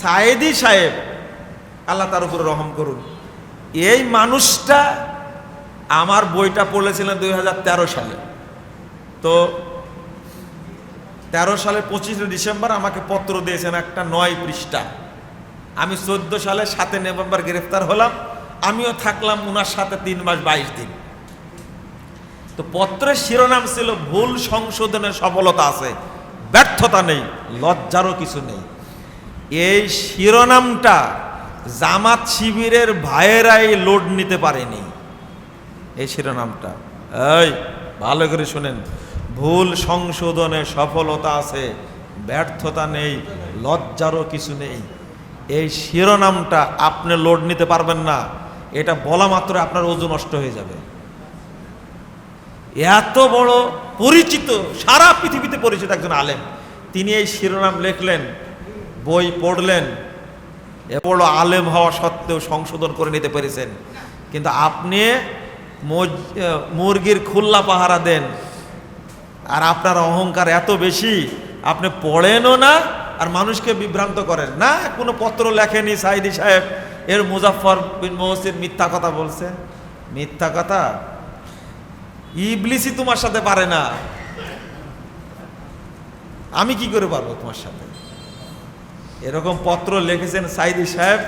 সায়েদি সাহেব, আল্লাহ তার উপরে রহম করুন। এই মানুষটা আমার বইটা পড়েছিলেন দুই হাজার তেরো সালে। তো তেরো সালের পঁচিশে ডিসেম্বর আমাকে পত্র দিয়েছেন একটা নয় পৃষ্ঠা। আমি চোদ্দ সালে সাতে নভেম্বর গ্রেফতার হলাম, আমিও থাকলাম ওনার সাথে তিন মাস বাইশ দিন। তো পত্রের শিরোনাম ছিল, ভুল সংশোধনের সফলতা আছে, ব্যর্থতা নেই, লজ্জারও কিছু নেই। এই শিরোনামটা জামাত শিবিরের ভাইয়েরাই লোড নিতে পারেনি। এই শিরোনামটা। এই, ভালো করে শুনেন। ভুল সংশোধনে সফলতা আছে, ব্যর্থতা নেই, লজ্জারও কিছু নেই। এই শিরোনামটা আপনি লোড নিতে পারবেন না। এটা বলা মাত্র আপনার ওজন নষ্ট হয়ে যাবে। এত বড় পরিচিত সারা পৃথিবীতে পরিচিত একজন আলেম। তিনি এই শিরোনাম লিখলেন বই পড়লেন বড় আলেম হওয়া সত্ত্বেও সংশোধন করে নিতে পেরেছেন। কিন্তু আপনি মুরগির খুল্লা পাহারা দেন, আর আপনার অহংকার এত বেশি, আপনি পড়েনও না, আর মানুষকে বিভ্রান্ত করেন। না, কোনো পত্র লেখেনি সাইদি সাহেব। এর মুজাফর বিন মহসিন মিথ্যা কথা বলছে। মিথ্যা কথা? ইবলিসই তোমার সাথে পারে না। আমি কি করে পারব তোমার সাথে? এরকম পত্র লিখেছেন সাইদি সাহেব,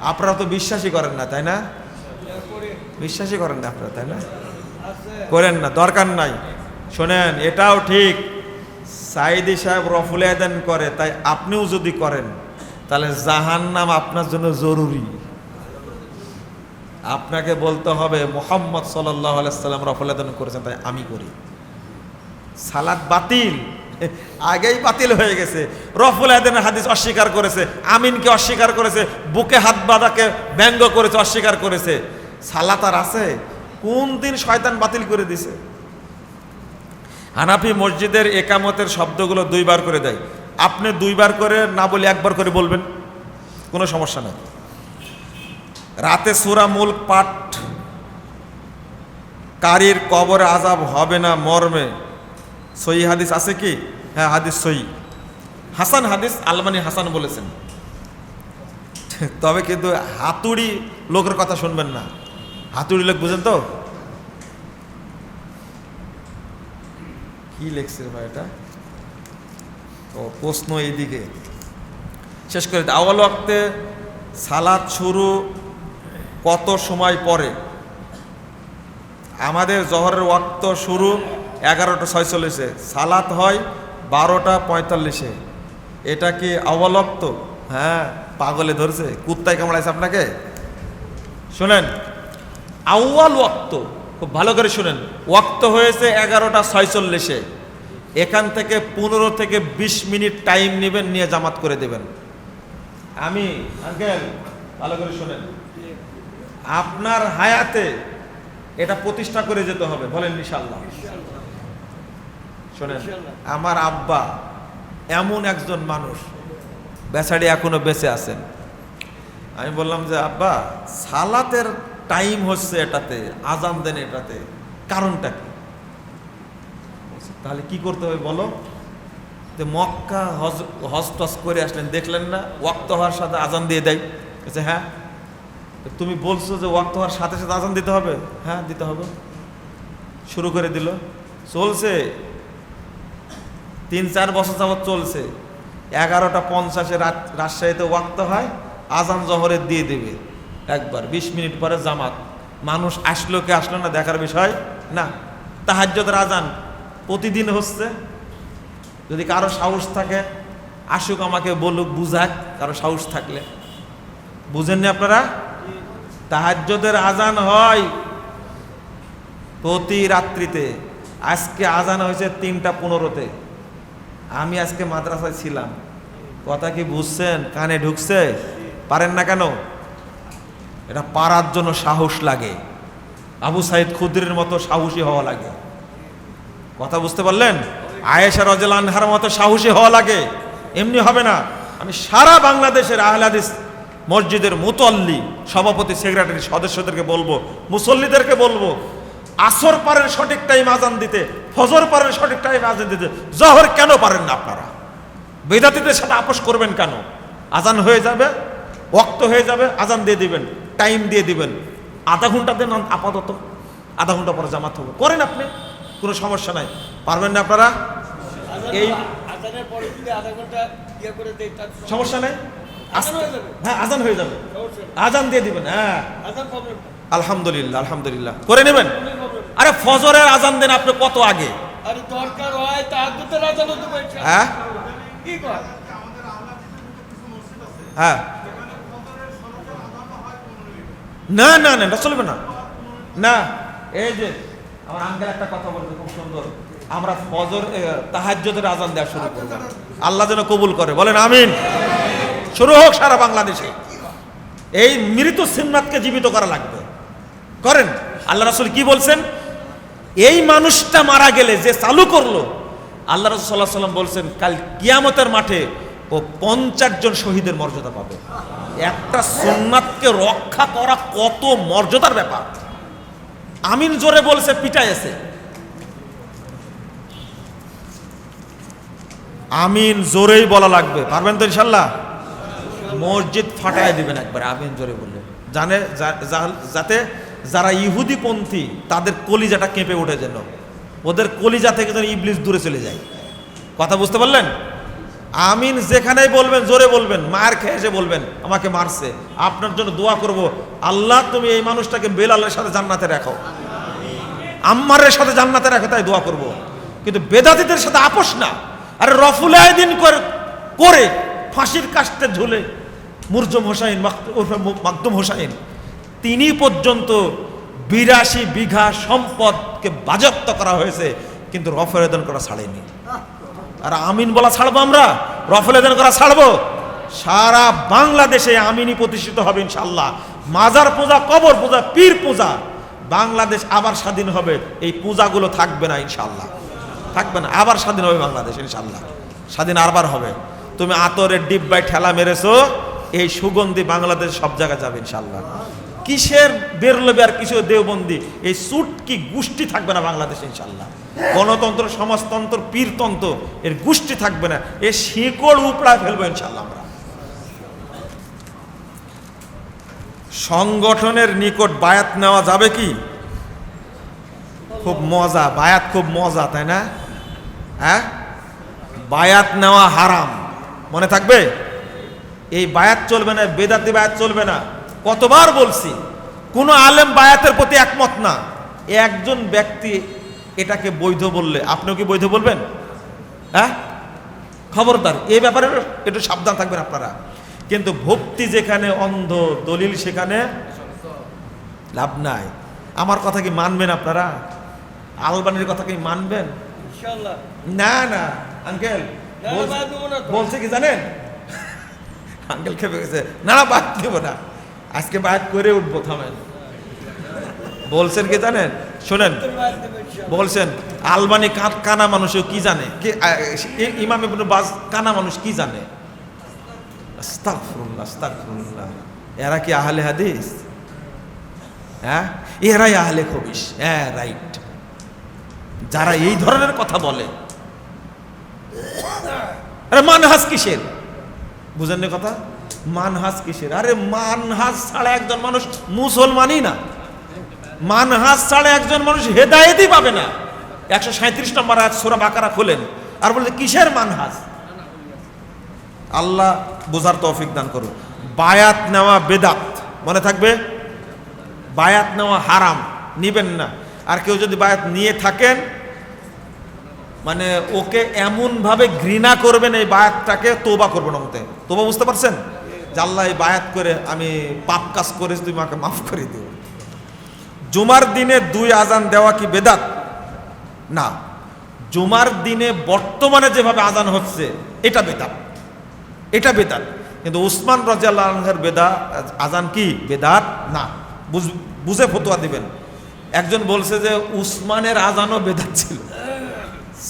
আপনারা তো বিশ্বাসই করেন না, তাই না? বিশ্বাসই করেন না আপনারা, তাই না? করেন না, দরকার নাই। শোনেন, এটাও ঠিক। সাইদি সাহেব রফুল আয়দান করে, তাই আপনিও যদি করেন, তাহলে জাহান নাম আপনার জন্য জরুরি। আপনাকে বলতে হবে, মোহাম্মদ আলাইসাল্লাম রফুল আয়দান করেছেন, তাই আমি করি। সালাদ বাতিল। আগেই বাতিল হয়ে গেছে। রফুল আয়দানের হাদিস অস্বীকার করেছে, আমিনকে অস্বীকার করেছে, বুকে হাত বাঁধাকে ব্যঙ্গ করেছে, অস্বীকার করেছে। সালাত আর আছে? কোন দিন শয়তান বাতিল করে দিছে? হানাফি মসজিদের একামতের শব্দগুলো দুইবার করে দেয়। আপনি দুইবার করে না বলে একবার করে বলবেন, কোনো সমস্যা নেই। রাতে সুরা মূল পাঠ, কারির কবর আজাব হবে না মর্মে সই হাদিস আছে কি? হ্যাঁ হাদিস সই হাসান হাদিস আলমানি হাসান বলেছেন। তবে কিন্তু হাতুড়ি লোকের কথা শুনবেন না। হাতুড়ি লোক বুঝেন তো? কি লেখছে ভাই এটা? ও, প্রশ্ন এইদিকে। শেষ করে। আওয়াল ওয়াক্তে সালাদ শুরু কত সময় পরে? আমাদের জহরের ওয়াক্ত শুরু এগারোটা ছয়চল্লিশে। সালাত হয় বারোটা পঁয়তাল্লিশে। এটা কি অবলক্ত হ্যাঁ পাগলে ধরছে। কুত্তায় কামড়াইছে আপনাকে? শোনেন, আউয়াল ওয়াক্ত। খুব ভালো করে শুনেন। ওয়াক্ত হয়েছে এগারোটা ছয়চল্লিশে। এখান থেকে পনেরো থেকে বিশ মিনিট টাইম নেবেন, নিয়ে জামাত করে দেবেন। আমি, আঙ্কেল, ভালো করে শুনেন। আপনার হায়াতে এটা প্রতিষ্ঠা করে যেতে হবে, বলেন ইনশাল্লাহ শোনেন, আমার আব্বা এমন একজন মানুষ, বেচারি এখনও বেঁচে আছেন। আমি বললাম যে, আব্বা, সালাতের টাইম হচ্ছে এটাতে, আজান দেন এটাতে, কারণটা কি? তাহলে কি করতে হবে বলো? যে মক্কা হজ হজ করে আসলেন, দেখলেন না, ওয়াক্ত হওয়ার সাথে আজান দিয়ে দেয়। বলছে হ্যাঁ? তুমি বলছো যে, ওয়াক্ত হওয়ার সাথে সাথে আজান দিতে হবে? হ্যাঁ দিতে হবে। শুরু করে দিল। চলছে তিন চার বছর যাবত চলছে। এগারোটা পঞ্চাশে রাজশাহীতে ওয়াক্ত হয়, আজান জহরে দিয়ে দেবে। একবার, বিশ মিনিট পরে জামাত। মানুষ আসলো কে আসলো না দেখার বিষয়? না। তাহাজ্যদের আজান প্রতিদিন হচ্ছে। যদি কারও সাহস থাকে, আসুক আমাকে বলুক, বুঝাক, কারও সাহস থাকলে। বুঝেননি আপনারা? তাহাজ্যদের আজান হয় প্রতি রাত্রিতে। আজকে আজান হয়েছে তিনটা পনেরোতে। আমি আজকে মাদ্রাসায় ছিলাম। কথা কি বুঝছেন? কানে ঢুকছে? পারেন না কেন? এটা পারার জন্য সাহস লাগে। আবু সাইদ খুদ্রির মতো সাহসী হওয়া লাগে। কথা বুঝতে পারলেন? আয়েশা রজেল আনহার মতো সাহসী হওয়া লাগে। এমনি হবে না। আমি সারা বাংলাদেশের আহলাদিস মসজিদের মুতল্লি, সভাপতি, সেক্রেটারি সদস্যদেরকে বলব, মুসল্লিদেরকে বলব আসর পারেন সঠিক টাইম আজান দিতে ফজর পারেন সঠিক টাইম আজান দিতে জহর কেন পারেন না আপনারা? বেদাতিদের সাথে আপোষ করবেন কেন? আজান হয়ে যাবে ওক্ত হয়ে যাবে আজান দিয়ে দিবেন টাইম দিয়ে দিবেন। আধা ঘণ্টা দেন আপাতত আধা ঘণ্টা পরে জামাত হবে। করেন আপনি কোনো সমস্যা নাই। পারবেন না আপনারা? এই- সমস্যা নেই? হয়ে যাবে। আজান হয়ে যাবে। আজান দিয়ে দিবেন হ্যাঁ। আলহামদুলিল্লাহ আলহামদুলিল্লাহ। করে নেবেন? আরে ফজরের আজান দেন আপনি কত আগে? আরে দরকার হয় আজান হ্যাঁ? কি কয়? হ্যাঁ। না না না এটা চলবে না। না এই যে আমার আঙ্কেল একটা কথা বলবে খুব সুন্দর। আমরা ফজর তাহাজ্জুদের আজান দেওয়া শুরু করব। আল্লাহ যেন কবুল করে। বলেন আমিন। শুরু হোক সারা বাংলাদেশে। এই মৃত সিন্নাতকে জীবিত করা লাগবে। করেন। আল্লাহ রাসূল কি বলছেন? এই মানুষটা মারা গেলে যে চালু করল, আল্লাহ রাসূল সাল্লাল্লাহু আলাইহি সাল্লাম বলছেন, কাল কিয়ামতের মাঠে ও পঞ্চাশ জন শহীদের মর্যাদা পাবে। একটা সুন্নাতকে রক্ষা করা কত মর্যাদার ব্যাপার। আমিন জোরে বলছে পিটাইছে আমিন জোরেই বলা লাগবে। পারবেন তো ইনশাল্লাহ মসজিদ ফাটাই দিবেন একবার, আমিন জোরে বললে। জানে যাতে যারা ইহুদিপন্থী তাদের কলিজাটা কেঁপে ওঠে যেন। ওদের কলিজা থেকে যেন ইবলিস দূরে চলে যায়। কথা বুঝতে পারলেন? আমিন যেখানেই বলবেন, জোরে বলবেন, মার খেয়ে এসে বলবেন, আমাকে মারছে। আপনার জন্য দোয়া করব, আল্লাহ তুমি এই মানুষটাকে বেলালের সাথে জান্নাতে রাখো। আম্মারের সাথে জান্নাতে রাখো, তাই দোয়া করব। কিন্তু বেদাতিদের সাথে আপোষ না। আরে রফুল আয়দিন করে ফাঁসির কাস্তে ঝুলে, মুরজম হোসাইন মাক- মাকদুম হোসাইন তিনি পর্যন্ত বিরাশি বিঘা সম্পদকে বাজেয়াপ্ত করা হয়েছে, কিন্তু রফেল আয়দন করা ছাড়েনি। আর আমিন বলা ছাড়বো আমরা? রফেল আয়দন করা ছাড়বো? সারা বাংলাদেশে আমিনই প্রতিষ্ঠিত হবে ইনশাল্লাহ মাজার পূজা, কবর পূজা, পীর পূজা, বাংলাদেশ আবার স্বাধীন হবে। এই পূজাগুলো থাকবে না ইনশাল্লাহ থাকবে না, আবার স্বাধীন হবে বাংলাদেশ ইনশাল্লাহ স্বাধীন আরবার হবে। তুমি আতরের ডিব্বায় ঠেলা মেরেছো, এই সুগন্ধি বাংলাদেশ সব জায়গায় যাবে ইনশাল্লাহ কিসের বেরলবে আর কিসের দেওবন্দি? এই সুটকি গোষ্ঠী থাকবে না বাংলাদেশে ইনশাল্লাহ গণতন্ত্র, সমাজতন্ত্র, পীরতন্ত্র, এর গোষ্ঠী থাকবে না। এর শিকড় উপড়া ফেলব ইনশাল্লাহ আমরা। সংগঠনের নিকট বায়াত নেওয়া যাবে কি? খুব মজা, বায়াত খুব মজা, তাই না? হ্যাঁ? বায়াত নেওয়া হারাম। মনে থাকবে? এই বায়াত চলবে না, বেদাতি বায়াত চলবে না। কতবার বলছি কোনো আলেম বায়াতের প্রতি একমত না। একজন ব্যক্তি এটাকে বৈধ বললে আপনিও কি বৈধ বলবেন? হ্যাঁ? খবরদার এই ব্যাপারে একটু সাবধান থাকবেন আপনারা। কিন্তু ভক্তি যেখানে অন্ধ দলিল সেখানে লাভ নাই। আমার কথা কি মানবেন আপনারা? আলবানির কথা কি মানবেন? না না আঙ্কেল। বলছে- কি জানেন? আঙ্কেল খেপে গেছে। না বাদ দেব না। আজকে বাদ করে উঠবো, থামেন। বলছেন কি জানেন? শোনেন। বলছেন, আলবানি কানা মানুষও কি জানে? কি আ- ই- ইমাম ইবনে কানা মানুষ কি জানে? এরা কি আহলে হাদিস? হ্যাঁ? এরাই আহলে খবিস হ্যাঁ রাইট। যারা এই ধরনের কথা বলে আরে কিসের? বুঝেন কথা? মানহাজ কিসের? আরে মানহাজ ছাড়া একজন মানুষ মুসলমানই না। মানহাজ ছাড়া একজন মানুষ হেদায়েতই পাবে না। একশো সাঁত্রিশ নম্বর আজ সোরা বাকারা খোলেন। আর বলছে কিসের মানহাজ আল্লাহ বোঝার তৌফিক দান করুন। বায়াত নেওয়া বেদাত। মনে থাকবে? বায়াত নেওয়া হারাম। নিবেন না। আর কেউ যদি বায়াত নিয়ে থাকেন মানে ওকে এমনভাবে ঘৃণা করবেন, এই বায়াতটাকে তোবা করবেন ওতে তোবা বুঝতে পারছেন? যে আল্লাহ এই বায়াত করে আমি পাপ কাজ করেছি, তুমি আমাকে মাফ করে দিও। জুমার দিনে দুই আজান দেওয়া কি বেদাত? না। জুমার দিনে বর্তমানে যেভাবে আজান হচ্ছে, এটা বেদাত। এটা বেদাত। কিন্তু উসমান রাজিয়াল্লাহের বেদা আজান কি? বেদাত? না। বুঝ- বুঝে ফতোয়া দিবেন। একজন বলছে যে, উসমানের আজানও বেদাত ছিল।